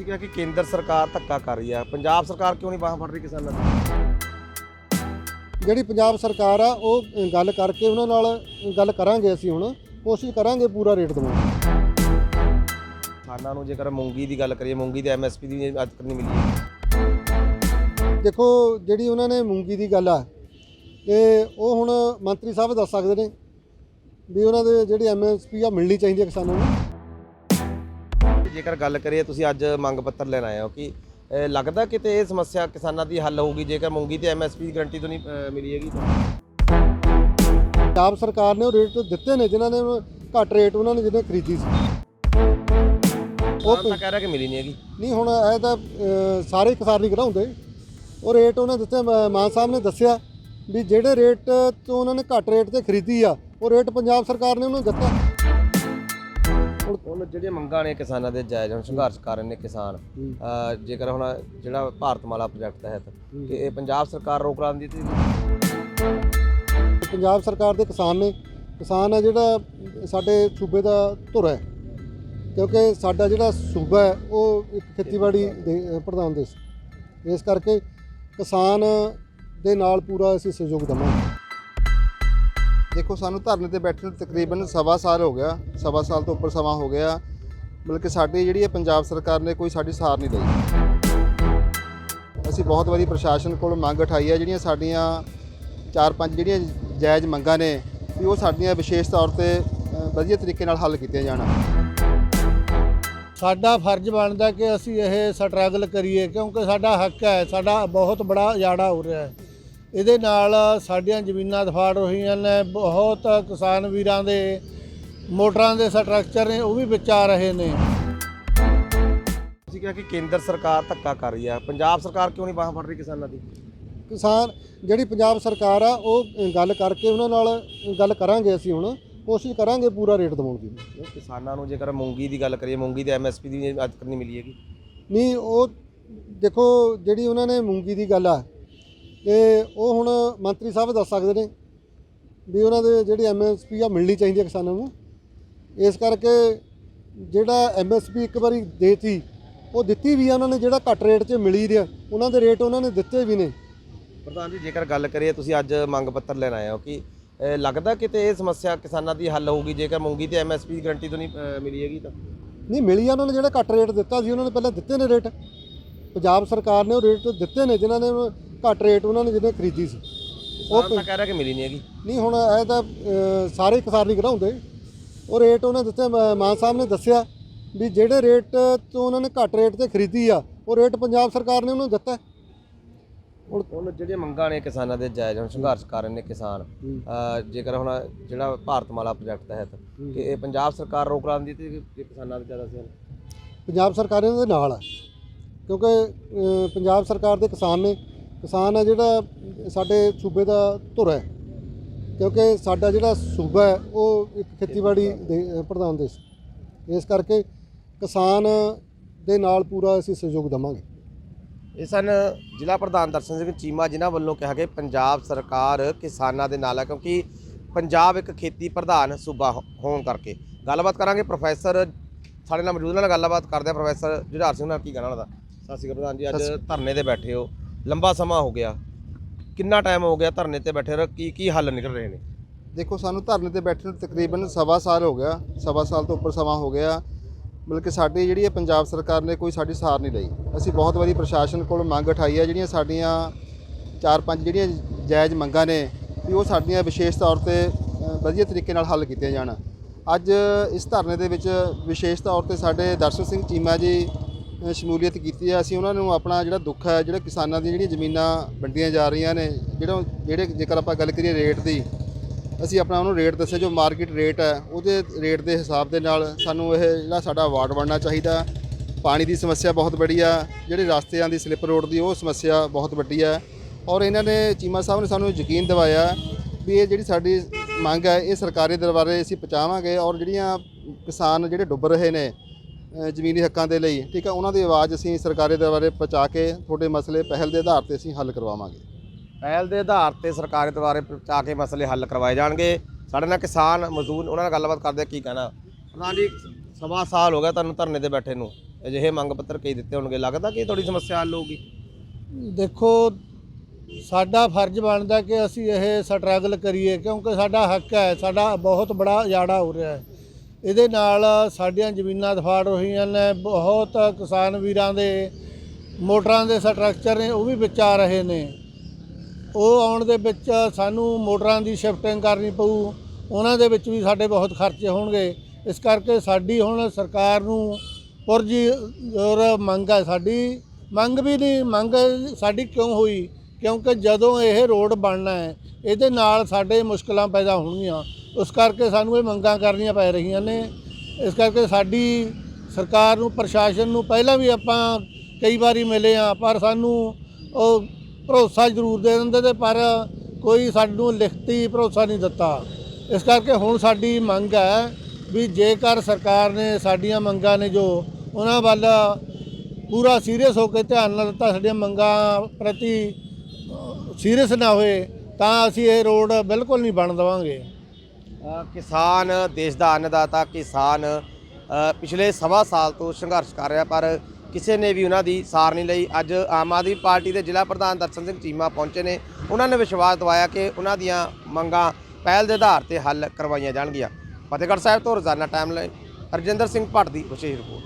ਤੁਸੀਂ ਕਿਹਾ ਕਿ ਕੇਂਦਰ ਸਰਕਾਰ ਧੱਕਾ ਕਰ ਰਹੀ ਹੈ ਪੰਜਾਬ ਸਰਕਾਰ ਕਿਉਂ ਨਹੀਂ ਬਾਹਾਂ ਫੜ ਰਹੀ ਕਿਸਾਨਾਂ ਦੀ ਜਿਹੜੀ ਪੰਜਾਬ ਸਰਕਾਰ ਆ ਉਹ ਗੱਲ ਕਰਕੇ ਉਹਨਾਂ ਨਾਲ ਗੱਲ ਕਰਾਂਗੇ ਅਸੀਂ ਹੁਣ ਕੋਸ਼ਿਸ਼ ਕਰਾਂਗੇ ਪੂਰਾ ਰੇਟ ਦਵਾਉਣ। ਕਿਸਾਨਾਂ ਨੂੰ ਜੇਕਰ ਮੂੰਗੀ ਦੀ ਗੱਲ ਕਰੀਏ ਮੂੰਗੀ ਦੇ ਐਮਐਸਪੀ ਦੀ ਅੱਜ ਤੱਕ ਨਹੀਂ ਮਿਲੀ। ਦੇਖੋ ਜਿਹੜੀ ਉਹਨਾਂ ਨੇ ਮੂੰਗੀ ਦੀ ਗੱਲ ਆ ਤੇ ਉਹ ਹੁਣ ਮੰਤਰੀ ਸਾਹਿਬ ਦੱਸ ਸਕਦੇ ਨੇ ਵੀ ਉਹਨਾਂ ਦੇ ਜਿਹੜੀ ਐਮਐਸਪੀ ਆ ਮਿਲਣੀ ਚਾਹੀਦੀ ਹੈ ਕਿਸਾਨਾਂ ਨੂੰ ਜੇਕਰ ਗੱਲ ਕਰੀਏ ਤੁਸੀਂ ਅੱਜ ਮੰਗ ਪੱਤਰ ਲੈਣ ਆਏ ਹੋ ਕਿ ਅਹ, ਲੱਗਦਾ ਕਿਤੇ ਇਹ ਸਮੱਸਿਆ ਕਿਸਾਨਾਂ ਦੀ ਹੱਲ ਹੋਊਗੀ? ਜੇਕਰ ਮੂੰਗੀ ਤੇ ਐਮਐਸਪੀ ਦੀ ਗਰੰਟੀ ਤੋਂ ਨਹੀਂ ਅਹ, ਮਿਲੀ ਹੈਗੀ? ਤਾਂ ਪੰਜਾਬ ਸਰਕਾਰ ਨੇ ਉਹ ਰੇਟ ਦਿੱਤੇ ਨੇ ਜਿਨ੍ਹਾਂ ਨੇ ਘੱਟ ਰੇਟ ਉਹਨਾਂ ਨੇ ਜਿਹਨੇ ਖਰੀਦੀ ਸੀ। ਉਹ ਤਾਂ ਕਹਿ ਰਿਹਾ ਕਿ ਮਿਲੀ ਨਹੀਂ ਹੈਗੀ। ਨਹੀਂ ਹੁਣ ਇਹ ਤਾਂ ਅ, ਸਾਰੇ ਕਿਸਾਨ ਨਹੀਂ ਕਰਾਉਂਦੇ ਉਹ ਰੇਟ ਉਹਨਾਂ ਦਿੱਤੇ ਮ- ਮਾਨ ਸਾਹਿਬ ਨੇ ਦੱਸਿਆ ਵੀ ਜਿਹੜੇ ਰੇਟ ਤੋਂ ਉਹਨਾਂ ਨੇ ਘੱਟ ਰੇਟ ਤੇ ਖਰੀਦੀ ਆ ਉਹ ਰੇਟ ਪੰਜਾਬ ਸਰਕਾਰ ਨੇ ਉਹਨੂੰ ਦਿੱਤਾ। ਹੁਣ ਜਿਹੜੀਆਂ ਮੰਗਾਂ ਨੇ ਕਿਸਾਨਾਂ ਦੇ ਜਾਇਜ਼ ਹੁਣ ਸੰਘਰਸ਼ ਕਰ ਰਹੇ ਨੇ ਕਿਸਾਨ। ਅਹ, ਜੇਕਰ ਹੁਣ ਜਿਹੜਾ ਭਾਰਤਮਾਲਾ ਪ੍ਰੋਜੈਕਟ ਤਹਿਤ ਕਿ ਇਹ ਪੰਜਾਬ ਸਰਕਾਰ ਰੋਕ ਲਾਉਂਦੀ ਤੇ ਪੰਜਾਬ ਸਰਕਾਰ ਦੇ ਕਿਸਾਨ ਨੇ ਕਿਸਾਨ ਹੈ ਜਿਹੜਾ ਸਾਡੇ ਸੂਬੇ ਦਾ ਧੁਰ ਹੈ। ਕਿਉਂਕਿ ਸਾਡਾ ਜਿਹੜਾ ਸੂਬਾ ਹੈ ਉਹ ਇੱਕ ਖੇਤੀਬਾੜੀ ਦੇ ਪ੍ਰਧਾਨ ਦੇਸ਼ ਇਸ ਕਰਕੇ ਕਿਸਾਨ ਦੇ ਨਾਲ ਪੂਰਾ ਅਸੀਂ ਸਹਿਯੋਗ ਦੇਵਾਂਗੇ। ਦੇਖੋ, ਸਾਨੂੰ ਧਰਨੇ ਤੇ ਬੈਠੇ ਨੂੰ ਤਕਰੀਬਨ ਸਵਾ ਸਾਲ ਹੋ ਗਿਆ। ਸਵਾ ਸਾਲ ਤੋਂ ਉੱਪਰ ਸਮਾਂ ਹੋ ਗਿਆ। ਬਲਕਿ ਸਾਡੀ ਜਿਹੜੀ ਹੈ ਪੰਜਾਬ ਸਰਕਾਰ ਨੇ ਕੋਈ ਸਾਡੀ ਸਾਰ ਨਹੀਂ ਲਈ। ਅਸੀਂ ਬਹੁਤ ਵਾਰੀ ਪ੍ਰਸ਼ਾਸਨ ਕੋਲ ਮੰਗ ਉਠਾਈ ਹੈ ਜਿਹੜੀਆਂ ਸਾਡੀਆਂ ਚਾਰ ਪੰਜ ਜਿਹੜੀਆਂ ਜਾਇਜ਼ ਮੰਗਾਂ ਨੇ, ਵੀ ਉਹ ਸਾਡੀਆਂ ਵਿਸ਼ੇਸ਼ ਤੌਰ ਤੇ ਵਧੀਆ ਤਰੀਕੇ ਨਾਲ ਹੱਲ ਕੀਤੀਆਂ ਜਾਣ। ਸਾਡਾ ਫਰਜ਼ ਬਣਦਾ ਕਿ ਅਸੀਂ ਇਹ ਸਟਰਗਲ ਕਰੀਏ, ਕਿਉਂਕਿ ਸਾਡਾ ਹੱਕ ਹੈ, ਸਾਡਾ ਬਹੁਤ ਬੜਾ ਉਜਾੜਾ ਹੋ ਰਿਹਾ ਹੈ। ਇਹਦੇ ਨਾਲ ਸਾਡੀਆਂ ਜ਼ਮੀਨਾਂ ਦਫਾੜ ਰਹੀਆਂ ਨੇ ਬਹੁਤ ਕਿਸਾਨ ਵੀਰਾਂ ਦੇ ਮੋਟਰਾਂ ਦੇ ਸਟਰਕਚਰ ਨੇ ਉਹ ਵੀ ਵਿੱਚ ਆ ਰਹੇ ਨੇ। ਤੁਸੀਂ ਕਿਹਾ ਕਿ ਕੇਂਦਰ ਸਰਕਾਰ ਧੱਕਾ ਕਰ ਰਹੀ ਹੈ ਪੰਜਾਬ ਸਰਕਾਰ ਕਿਉਂ ਨਹੀਂ ਬਾਹਾਂ ਫੜ ਰਹੀ ਕਿਸਾਨਾਂ ਦੀ? ਕਿਸਾਨ ਜਿਹੜੀ ਪੰਜਾਬ ਸਰਕਾਰ ਆ ਉਹ ਗੱਲ ਕਰਕੇ ਉਹਨਾਂ ਨਾਲ ਗੱਲ ਕਰਾਂਗੇ ਅਸੀਂ ਹੁਣ। ਕੋਸ਼ਿਸ਼ ਕਰਾਂਗੇ ਪੂਰਾ ਰੇਟ ਦਵਾਉਣ ਦੀ। ਕਿਸਾਨਾਂ ਨੂੰ ਜੇਕਰ ਮੂੰਗੀ ਦੀ ਗੱਲ ਕਰੀਏ ਮੂੰਗੀ ਦੇ ਐਮਐਸਪੀ ਦੀ ਅੱਜ ਤੱਕ ਨਹੀਂ ਮਿਲੀ ਹੈਗੀ। ਨਹੀਂ ਉਹ ਦੇਖੋ ਜਿਹੜੀ ਉਹਨਾਂ ਨੇ ਮੂੰਗੀ ਦੀ ਗੱਲ ਆ ਤੇ ਉਹ ਹੁਣ ਮੰਤਰੀ ਸਾਹਿਬ ਦੱਸ ਸਕਦੇ ਨੇ ਵੀ ਉਹਨਾਂ ਦੇ ਜਿਹੜੀ ਐਮਐਸਪੀ ਆ ਮਿਲਣੀ ਚਾਹੀਦੀ ਹੈ ਕਿਸਾਨਾਂ ਨੂੰ। ਇਸ ਕਰਕੇ ਜਿਹੜਾ ਐਮਐਸਪੀ ਇੱਕ ਵਾਰੀ ਦੇਤੀ ਉਹ ਦਿੱਤੀ ਵੀ ਆ ਉਹਨਾਂ ਨੇ ਜਿਹੜਾ ਘੱਟ ਰੇਟ 'ਚ ਮਿਲੀ ਰਿਹਾ ਉਹਨਾਂ ਦੇ ਰੇਟ ਉਹਨਾਂ ਨੇ ਦਿੱਤੇ ਵੀ ਨੇ। ਪ੍ਰਧਾਨ ਜੀ ਜੇਕਰ ਗੱਲ ਕਰੀਏ ਤੁਸੀਂ ਅੱਜ ਮੰਗ ਪੱਤਰ ਲੈਣ ਆਏ ਹੋ ਕਿ ਲੱਗਦਾ ਕਿਤੇ ਇਹ ਸਮੱਸਿਆ ਕਿਸਾਨਾਂ ਦੀ ਹੱਲ ਹੋਊਗੀ? ਜੇਕਰ ਮੂੰਗੀ ਤੇ ਐਮਐਸਪੀ ਦੀ ਗਰੰਟੀ ਤੋਂ ਨਹੀਂ ਮਿਲੀ ਹੈਗੀ ਤਾਂ। ਨਹੀਂ ਮਿਲੀ ਆ ਉਹਨਾਂ ਨੇ ਜਿਹੜਾ ਘੱਟ ਰੇਟ ਦਿੱਤਾ ਸੀ ਉਹਨਾਂ ਨੇ ਪਹਿਲਾਂ ਦਿੱਤੇ ਨੇ ਰੇਟ। ਪੰਜਾਬ ਸਰਕਾਰ ਨੇ ਉਹ ਰੇਟ ਦਿੱਤੇ ਨੇ ਜਿਨ੍ਹਾਂ ਨੇ ਘੱਟ ਰੇਟ ਉਹਨਾਂ ਨੇ ਜਿਹਨੇ ਖਰੀਦੀ ਸੀ। ਉਹ ਤਾਂ ਕਹਿ ਰਿਹਾ ਕਿ ਮਿਲੀ ਨਹੀਂ ਹੈਗੀ। ਨਹੀਂ ਹੁਣ ਇਹ ਤਾਂ ਅ, ਸਾਰੇ ਕਿਸਾਨ ਨਹੀਂ ਕਰਾਉਂਦੇ ਉਹ ਰੇਟ ਉਹਨੇ ਦਿੱਤੇ ਮ- ਮਾਨ ਸਾਹਿਬ ਨੇ ਦੱਸਿਆ ਵੀ ਜਿਹੜੇ ਰੇਟ ਤੋਂ ਉਹਨਾਂ ਨੇ ਘੱਟ ਰੇਟ ਤੇ ਖਰੀਦੀ ਆ ਉਹ ਰੇਟ ਪੰਜਾਬ ਸਰਕਾਰ ਨੇ ਉਹਨੂੰ ਦਿੱਤਾ। ਹੁਣ ਜਿਹੜੀਆਂ ਮੰਗਾਂ ਨੇ ਕਿਸਾਨਾਂ ਦੇ ਜਾਇਜ਼ ਹੁਣ ਸੰਘਰਸ਼ ਕਰ ਰਹੇ ਨੇ ਕਿਸਾਨ ਅਹ, ਜੇਕਰ ਹੁਣ ਜਿਹੜਾ ਭਾਰਤਮਾਲਾ ਪ੍ਰੋਜੈਕਟ ਤਹਿਤ ਕਿ ਇਹ ਪੰਜਾਬ ਸਰਕਾਰ ਰੋਕ ਲਾਉਂਦੀ ਤੇ ਕਿਸਾਨਾਂ ਦੇ ਜ਼ਿਆਦਾ ਸੀ ਪੰਜਾਬ ਸਰਕਾਰ ਇਹਨਾਂ ਦੇ ਨਾਲ ਆ। ਕਿਉਂਕਿ ਅ, ਪੰਜਾਬ ਸਰਕਾਰ ਦੇ ਕਿਸਾਨ ਨੇ ਕਿਸਾਨ ਹੈ ਜਿਹੜਾ ਸਾਡੇ ਸੂਬੇ ਦਾ ਧੁਰ ਹੈ। ਕਿਉਂਕਿ ਸਾਡਾ ਜਿਹੜਾ ਸੂਬਾ ਹੈ ਉਹ ਇੱਕ ਖੇਤੀਬਾੜੀ ਦੇ ਪ੍ਰਧਾਨ ਦੇਸ਼ ਇਸ ਕਰਕੇ ਕਿਸਾਨ ਦੇ ਨਾਲ ਪੂਰਾ ਅਸੀਂ ਸਹਿਯੋਗ ਦੇਵਾਂਗੇ। ਇਹ ਸਨ ਜ਼ਿਲ੍ਹਾ ਪ੍ਰਧਾਨ ਦਰਸ਼ਨ ਸਿੰਘ ਚੀਮਾ ਜਿਨ੍ਹਾਂ ਵੱਲੋਂ ਕਿਹਾ ਕਿ ਪੰਜਾਬ ਸਰਕਾਰ ਕਿਸਾਨਾਂ ਦੇ ਨਾਲ ਹੈ ਕਿਉਂਕਿ ਪੰਜਾਬ ਇੱਕ ਖੇਤੀ ਪ੍ਰਧਾਨ ਸੂਬਾ ਹੋ- ਹੋਣ ਕਰਕੇ। ਗੱਲਬਾਤ ਕਰਾਂਗੇ ਪ੍ਰੋਫੈਸਰ ਸਾਡੇ ਨਾਲ ਮੌਜੂਦ ਨਾਲ ਗੱਲਬਾਤ ਕਰਦੇ ਆ ਪ੍ਰੋਫੈਸਰ ਜੁਝਾਰ ਸਿੰਘ ਨਾਲ ਕੀ ਕਹਿਣਾ ਉਹਦਾ ਸਤਿ ਸ਼੍ਰੀ ਅਕਾਲ ਪ੍ਰਧਾਨ ਜੀ ਅੱਜ ਧਰਨੇ ਤੇ ਬੈਠੇ ਹੋ। ਲੰਬਾ ਸਮਾਂ ਹੋ ਗਿਆ। ਕਿੰਨਾ ਟਾਈਮ ਹੋ ਗਿਆ ਧਰਨੇ ਤੇ ਬੈਠੇ ਰਹੋ? ਕੀ ਕੀ ਹੱਲ ਨਿਕਲ ਰਹੇ ਨੇ? ਦੇਖੋ, ਸਾਨੂੰ ਧਰਨੇ ਤੇ ਬੈਠੇ ਨੂੰ ਤਕਰੀਬਨ ਸਵਾ ਸਾਲ ਹੋ ਗਿਆ। ਸਵਾ ਸਾਲ ਤੋਂ ਉੱਪਰ ਸਮਾਂ ਹੋ ਗਿਆ। ਬਲਕਿ ਸਾਡੀ ਜਿਹੜੀ ਹੈ ਪੰਜਾਬ ਸਰਕਾਰ ਨੇ ਕੋਈ ਸਾਡੀ ਸਾਰ ਨਹੀਂ ਲਈ। ਅਸੀਂ ਬਹੁਤ ਵਾਰੀ ਪ੍ਰਸ਼ਾਸਨ ਕੋਲ ਮੰਗ ਉਠਾਈ ਹੈ ਜਿਹੜੀਆਂ ਸਾਡੀਆਂ ਚਾਰ ਪੰਜ ਜਿਹੜੀਆਂ ਜਾਇਜ਼ ਮੰਗਾਂ ਨੇ, ਵੀ ਉਹ ਸਾਡੀਆਂ ਵਿਸ਼ੇਸ਼ ਤੌਰ ਤੇ ਵਧੀਆ ਤਰੀਕੇ ਨਾਲ ਹੱਲ ਕੀਤੀਆਂ ਜਾਣ। ਅੱਜ ਇਸ ਧਰਨੇ ਦੇ ਵਿੱਚ ਵਿਸ਼ੇਸ਼ ਤੌਰ ਤੇ ਸਾਡੇ ਦਰਸ਼ਨ ਸਿੰਘ ਚੀਮਾ ਜੀ ਸ਼ਮੂਲੀਅਤ ਕੀਤੀ ਹੈ। ਅਸੀਂ ਉਹਨਾਂ ਨੂੰ ਆਪਣਾ ਜਿਹੜਾ ਦੁੱਖ ਹੈ, ਜਿਹੜਾ ਕਿਸਾਨਾਂ ਦੀਆਂ ਜਿਹੜੀਆਂ ਜ਼ਮੀਨਾਂ ਵੰਡੀਆਂ ਜਾ ਰਹੀਆਂ ਨੇ, ਜਿਹੜਾ ਜਿਹੜੇ ਜੇਕਰ ਆਪਾਂ ਗੱਲ ਕਰੀਏ ਰੇਟ ਦੀ, ਅਸੀਂ ਆਪਣਾ ਉਹਨੂੰ ਰੇਟ ਦੱਸਿਆ, ਜੋ ਮਾਰਕੀਟ ਰੇਟ ਹੈ, ਉਹਦੇ ਰੇਟ ਦੇ ਹਿਸਾਬ ਦੇ ਨਾਲ ਸਾਨੂੰ ਇਹ ਜਿਹੜਾ ਸਾਡਾ ਵਾਰਡ ਬਣਨਾ ਚਾਹੀਦਾ। ਪਾਣੀ ਦੀ ਸਮੱਸਿਆ ਬਹੁਤ ਬੜੀ ਆ, ਜਿਹੜੇ ਰਸਤਿਆਂ ਦੀ ਸਲਿੱਪ ਰੋਡ ਦੀ ਉਹ ਸਮੱਸਿਆ ਬਹੁਤ ਵੱਡੀ ਹੈ ਔਰ ਇਹਨਾਂ ਨੇ ਚੀਮਾ ਸਾਹਿਬ ਨੇ ਸਾਨੂੰ ਯਕੀਨ ਦਿਵਾਇਆ ਵੀ ਇਹ ਜਿਹੜੀ ਸਾਡੀ ਮੰਗ ਹੈ, ਇਹ ਸਰਕਾਰੀ ਦਰਬਾਰੇ ਅਸੀਂ ਪਹੁੰਚਾਵਾਂਗੇ ਔਰ ਜਿਹੜੀਆਂ ਕਿਸਾਨ ਜਿਹੜੇ ਡੁੱਬ ਰਹੇ ਨੇ ਜ਼ਮੀਨੀ ਹੱਕਾਂ ਦੇ ਲਈ ਠੀਕ ਹੈ ਉਹਨਾਂ ਦੀ ਆਵਾਜ਼ ਅਸੀਂ ਸਰਕਾਰੀ ਦਰਬਾਰੇ ਪਹੁੰਚਾ ਕੇ ਤੁਹਾਡੇ ਮਸਲੇ ਪਹਿਲ ਦੇ ਆਧਾਰ ਤੇ ਅਸੀਂ ਹੱਲ ਕਰਵਾਵਾਂਗੇ। ਪਹਿਲ ਦੇ ਆਧਾਰ ਤੇ ਸਰਕਾਰੀ ਦੁਆਰੇ ਪਹੁੰਚਾ ਕੇ ਮਸਲੇ ਹੱਲ ਕਰਵਾਏ ਜਾਣਗੇ। ਸਾਡੇ ਨਾਲ ਕਿਸਾਨ ਮਜ਼ਦੂਰ ਉਹਨਾਂ ਨਾਲ ਗੱਲਬਾਤ ਕਰਦੇ ਕੀ ਕਹਿਣਾ? ਪ੍ਰਧਾਨ ਜੀ ਸਵਾ ਸਾਲ ਹੋ ਗਿਆ ਤੁਹਾਨੂੰ ਧਰਨੇ ਤੇ ਬੈਠੇ ਨੂੰ। ਅਜਿਹੇ ਮੰਗ ਪੱਤਰ ਕਈ ਦਿੱਤੇ ਹੋਣਗੇ। ਲੱਗਦਾ ਕਿ ਤੁਹਾਡੀ ਸਮੱਸਿਆ ਹੱਲ ਹੋਊਗੀ? ਦੇਖੋ ਸਾਡਾ ਫਰਜ਼ ਬਣਦਾ ਕਿ ਅਸੀਂ ਇਹ ਸਟਰਗਲ ਕਰੀਏ ਕਿਉਂਕਿ ਸਾਡਾ ਹੱਕ ਹੈ ਸਾਡਾ ਬਹੁਤ ਬੜਾ ਉਜਾੜਾ ਹੋ ਰਿਹਾ ਹੈ। ਇਹਦੇ ਨਾਲ ਸਾਡੀਆਂ ਜ਼ਮੀਨਾਂ ਦਫਾੜ ਰਹੀਆਂ ਨੇ, ਬਹੁਤ ਕਿਸਾਨ ਵੀਰਾਂ ਦੇ, ਮੋਟਰਾਂ ਦੇ ਸਟਰਕਚਰ ਨੇ, ਉਹ ਵੀ ਵਿੱਚ ਆ ਰਹੇ ਨੇ। ਉਹ ਆਉਣ ਦੇ ਵਿੱਚ ਸਾਨੂੰ ਮੋਟਰਾਂ ਦੀ ਸ਼ਿਫਟਿੰਗ ਕਰਨੀ ਪਊ, ਉਹਨਾਂ ਦੇ ਵਿੱਚ ਵੀ ਸਾਡੇ ਬਹੁਤ ਖਰਚੇ ਹੋਣਗੇ। ਇਸ ਕਰਕੇ ਸਾਡੀ ਹੁਣ ਸਰਕਾਰ ਨੂੰ ਪੁਰਜੀ ਔਰ ਮੰਗ ਹੈ ਸਾਡੀ। ਮੰਗ ਵੀ ਨਹੀਂ, ਮੰਗ ਸਾਡੀ ਕਿਉਂ ਹੋਈ? ਕਿਉਂਕਿ ਜਦੋਂ ਇਹ ਰੋਡ ਬਣਨਾ ਹੈ, ਇਹਦੇ ਨਾਲ ਸਾਡੇ ਮੁਸ਼ਕਲਾਂ ਪੈਦਾ ਹੋਣਗੀਆਂ। ਉਸ ਕਰਕੇ ਸਾਨੂੰ ਇਹ ਮੰਗਾਂ ਕਰਨੀਆਂ ਪੈ ਰਹੀਆਂ ਨੇ। ਇਸ ਕਰਕੇ ਸਾਡੀ ਸਰਕਾਰ ਨੂੰ, ਪ੍ਰਸ਼ਾਸਨ ਨੂੰ ਪਹਿਲਾਂ ਵੀ ਆਪਾਂ ਕਈ ਵਾਰੀ ਮਿਲੇ ਆ ਪਰ ਸਾਨੂੰ ਉਹ ਭਰੋਸਾ ਜ਼ਰੂਰ ਦੇ ਦਿੰਦੇ ਤੇ ਪਰ ਕੋਈ ਸਾਨੂੰ ਲਿਖਤੀ ਭਰੋਸਾ ਨਹੀਂ ਦਿੱਤਾ। ਇਸ ਕਰਕੇ ਹੁਣ ਸਾਡੀ ਮੰਗ ਹੈ ਵੀ ਜੇਕਰ ਸਰਕਾਰ ਨੇ ਸਾਡੀਆਂ ਮੰਗਾਂ ਨੇ ਜੋ ਉਹਨਾਂ ਵੱਲ ਪੂਰਾ ਸੀਰੀਅਸ ਹੋ ਕੇ ਧਿਆਨ ਨਾਲ ਦਿੱਤਾ, ਸਾਡੀਆਂ ਮੰਗਾਂ ਪ੍ਰਤੀ ਸੀਰੀਅਸ ਨਾ ਹੋਏ, ਤਾਂ ਅਸੀਂ ਇਹ ਰੋਡ ਬਿਲਕੁਲ ਨਹੀਂ ਬਣ ਦੇਵਾਂਗੇ। ਕਿਸਾਨ ਦੇਸ਼ ਦਾ ਅੰਨਦਾਤਾ ਕਿਸਾਨ ਪਿਛਲੇ ਸਵਾ ਸਾਲ ਤੋਂ ਸੰਘਰਸ਼ ਕਰ ਰਿਹਾ, ਪਰ ਕਿਸੇ ਨੇ ਵੀ ਉਹਨਾਂ ਦੀ ਸਾਰ ਨਹੀਂ ਲਈ। ਅੱਜ ਆਮ ਆਦਮੀ ਪਾਰਟੀ ਦੇ ਜ਼ਿਲ੍ਹਾ ਪ੍ਰਧਾਨ ਦਰਸ਼ਨ ਸਿੰਘ ਚੀਮਾ ਪਹੁੰਚੇ ਨੇ। ਉਹਨਾਂ ਨੇ ਵਿਸ਼ਵਾਸ ਦਿਵਾਇਆ ਕਿ ਉਹਨਾਂ ਦੀਆਂ ਮੰਗਾਂ ਪਹਿਲ ਦੇ ਆਧਾਰ ਤੇ ਹੱਲ ਕਰਵਾਈਆਂ ਜਾਣਗੀਆਂ। ਫਤਿਹਗੜ੍ਹ ਸਾਹਿਬ ਤੋਂ ਰੋਜ਼ਾਨਾ ਟਾਈਮ ਲਈ ਅਰਜਿੰਦਰ ਸਿੰਘ ਭੱਟ ਦੀ ਵਿਸ਼ੇਸ਼ ਰਿਪੋਰਟ।